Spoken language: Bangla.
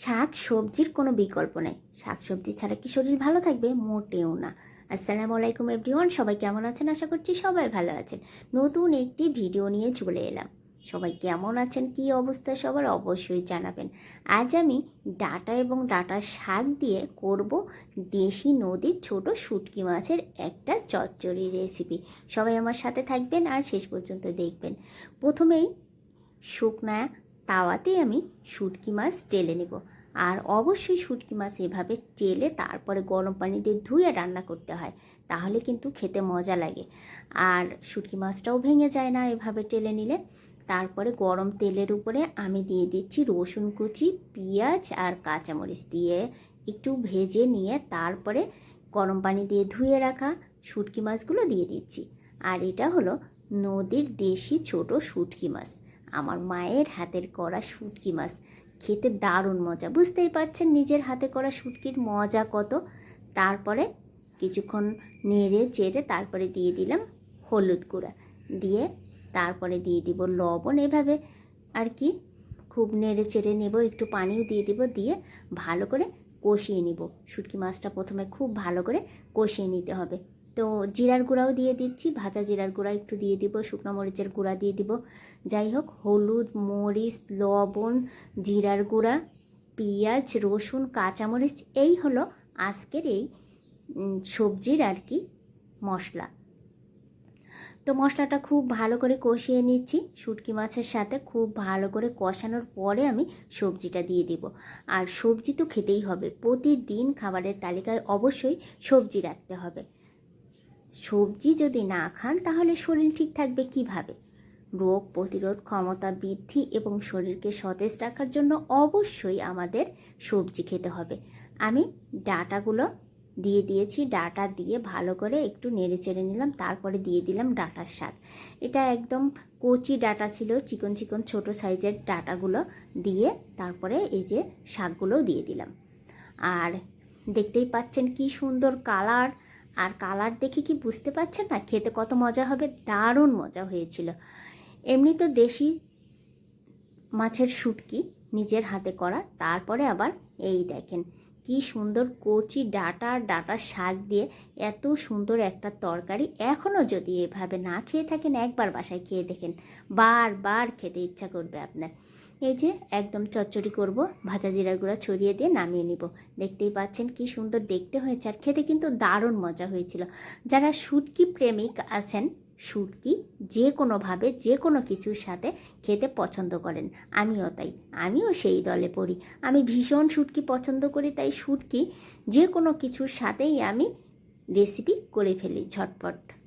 শাক সবজির কোনো বিকল্প নেই। শাক সবজি ছাড়া কি শরীর ভালো থাকবে? মোটেও না। আসসালামু আলাইকুম এভরিওয়ান, সবাই কেমন আছেন? আশা করছি সবাই ভালো আছেন। নতুন একটি ভিডিও নিয়ে চলে এলাম। সবাই কেমন আছেন? কি অবস্থা? সবার অবশ্যই জানাবেন। আজ আমি ডাটা এবং ডাটার শাক দিয়ে করব দেশি নদীর ছোট শুটকি মাছের একটা চচ্চড়ি রেসিপি সবাই আমার সাথে থাকবেন আর শেষ পর্যন্ত দেখবেন। প্রথমেই শুকনা তাওয়াতে আমি শুটকি মাছ টেলে নেব। আর অবশ্যই শুটকি মাছ এভাবে টেলে তারপরে গরম পানি দিয়ে ধুয়ে রান্না করতে হয়, তাহলে কিন্তু খেতে মজা লাগে। আর শুটকি মাছটাও ভেঙে যায় না এভাবে টেলে নিলে। তারপরে গরম তেলের উপরে আমি দিয়ে দিচ্ছি রসুন কুচি, পেঁয়াজ আর কাঁচামরিচ দিয়ে একটু ভেজে নিয়ে তারপরে গরম পানি দিয়ে ধুয়ে রাখা শুটকি মাছগুলো দিয়ে দিচ্ছি। আর এটা হলো নদীর দেশি ছোট শুটকি মাছ। আমার মায়ের হাতের করা শুটকি মাছ। খেতে দারুণ মজা। বুঝতেই পারছেন নিজের হাতে করা শুটকির মজা কত? তারপরে কিছুক্ষণ নেড়ে চেড়ে তারপরে দিয়ে দিলাম হলুদ গুঁড়া। দিয়ে তারপরে দিয়ে দিব লবণ। এভাবে আর কি খুব নেড়ে চেড়ে নেব, একটু পানিও দিয়ে দিব, দিয়ে ভালো করে কষিয়ে নিব। শুটকি মাছটা প্রথমে খুব ভালো করে কষিয়ে নিতে হবে। তো জিরার গুঁড়াও দিয়ে দিচ্ছি, ভাজা জিরার গুঁড়া একটু দিয়ে দিব, শুকনো মরিচের গুঁড়া দিয়ে দিব। যাই হোক, হলুদ, মরিচ, লবণ, জিরার গুঁড়া, পেঁয়াজ, রসুন, কাঁচামরিচ, এই হলো আজকের এই সবজির আর কি মশলা। তো মশলাটা খুব ভালো করে কষিয়ে নিচ্ছি, শুটকি মাছের সাথে খুব ভালো করে কষানোর পরে আমি সবজিটা দিয়ে দিব। আর সবজি তো খেতেই হবে, প্রতিদিন খাবারের তালিকায় অবশ্যই সবজি রাখতে হবে। সবজি যদি না খান, তাহলে শরীর ঠিক থাকবে কীভাবে? রোগ প্রতিরোধ ক্ষমতা বৃদ্ধি এবং শরীরকে সতেজ রাখার জন্য অবশ্যই আমাদের সবজি খেতে হবে। আমি ডাটাগুলো দিয়ে দিয়েছি, ডাটা দিয়ে ভালো করে একটু নেড়ে চেড়ে নিলাম, তারপরে দিয়ে দিলাম ডাটার শাক এটা একদম কচি ডাটা ছিল, চিকন চিকন ছোট সাইজের ডাটাগুলো দিয়ে তারপরে এই যে শাকগুলোও দিয়ে দিলাম। আর দেখতেই পাচ্ছেন কি সুন্দর কালার আর কালার দেখে কি বুঝতে পারছেন না? খেতে কত মজা হবে? দারুণ মজা হয়েছিল। এমনি তো দেশি মাছের শুটকি নিজের হাতে করা, তারপরে আবার এই দেখেন, কি সুন্দর কচি ডাটা ডাটার শাক দিয়ে এত সুন্দর একটা তরকারি। এখনও যদি এভাবে না খেয়ে থাকেন, একবার বাসায় খেয়ে দেখেন। বারবার খেতে ইচ্ছা করবে আপনার। এই যে একদম চচ্চড়ি করব, ভাজা জিরার গুঁড়া ছড়িয়ে দিয়ে নামিয়ে নিব। দেখতেই পাচ্ছেন কি সুন্দর দেখতে হয়েছে আর খেতে কিন্তু দারুণ মজা হয়েছিল। যারা শুটকি প্রেমিক আছেন, শুটকি যে কোনোভাবে, যে কোনো কিছুর সাথে খেতে পছন্দ করেন। আমিও তাই, আমিও সেই দলে পড়ি। আমি ভীষণ শুটকি পছন্দ করি, তাই শুটকি যে কোনো কিছুর সাথেই আমি রেসিপি করে ফেলি ঝটপট।